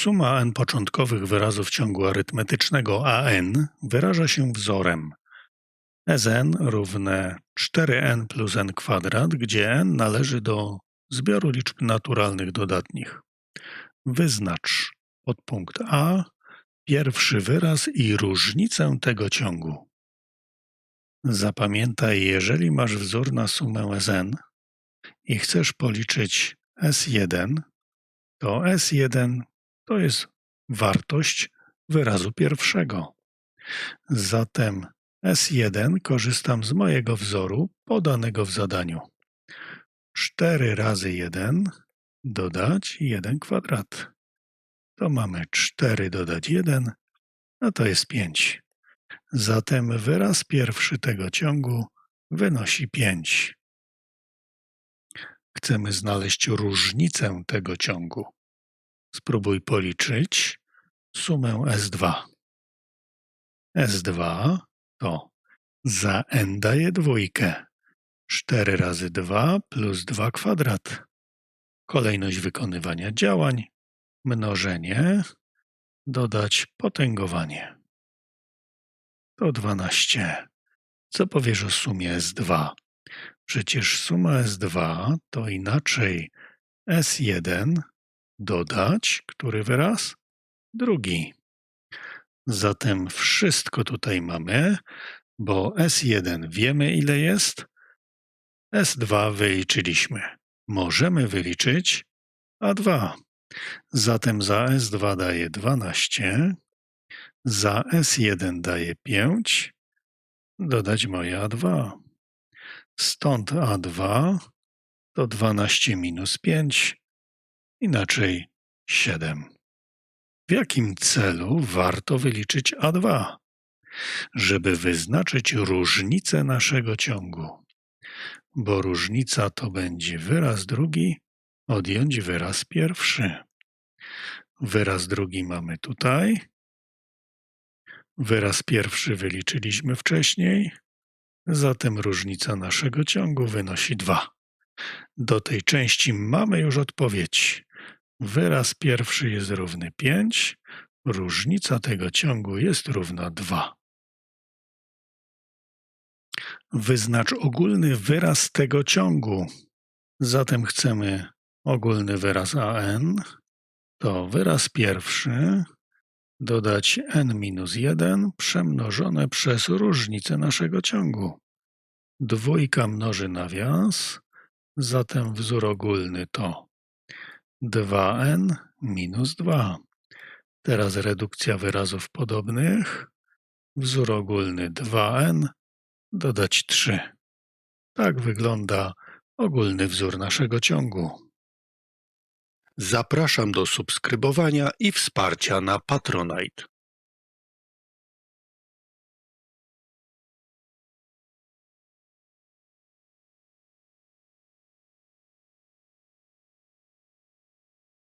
Suma n początkowych wyrazów ciągu arytmetycznego an wyraża się wzorem Sn równe 4n plus n kwadrat, gdzie n należy do zbioru liczb naturalnych dodatnich. Wyznacz podpunkt A pierwszy wyraz i różnicę tego ciągu. Zapamiętaj, jeżeli masz wzór na sumę Sn i chcesz policzyć S1, to S1 to jest wartość wyrazu pierwszego. Zatem S1 korzystam z mojego wzoru podanego w zadaniu. 4 razy 1 dodać 1 kwadrat. To mamy 4 dodać 1, a to jest 5. Zatem wyraz pierwszy tego ciągu wynosi 5. Chcemy znaleźć różnicę tego ciągu. Spróbuj policzyć sumę S2. S2 to za n daje dwójkę. 4 razy 2 plus 2 kwadrat. Kolejność wykonywania działań. Mnożenie. Dodać potęgowanie. To 12. Co powiesz o sumie S2? Przecież suma S2 to inaczej S1 dodać, który wyraz? Drugi. Zatem wszystko tutaj mamy, bo S1 wiemy ile jest, S2 wyliczyliśmy. Możemy wyliczyć A2. Zatem za S2 daje 12, za S1 daje 5, dodać moje A2. Stąd A2 to 12 minus 5, inaczej 7. W jakim celu warto wyliczyć A2? Żeby wyznaczyć różnicę naszego ciągu, bo różnica to będzie wyraz drugi odjąć wyraz pierwszy. Wyraz drugi mamy tutaj. Wyraz pierwszy wyliczyliśmy wcześniej, zatem różnica naszego ciągu wynosi 2. Do tej części mamy już odpowiedź. Wyraz pierwszy jest równy 5, różnica tego ciągu jest równa 2. Wyznacz ogólny wyraz tego ciągu. Zatem chcemy ogólny wyraz an, to wyraz pierwszy dodać n minus 1 przemnożone przez różnicę naszego ciągu. Dwójka mnoży nawias, zatem wzór ogólny to 2n minus 2. Teraz redukcja wyrazów podobnych. Wzór ogólny 2n dodać 3. Tak wygląda ogólny wzór naszego ciągu. Zapraszam do subskrybowania i wsparcia na Patronite.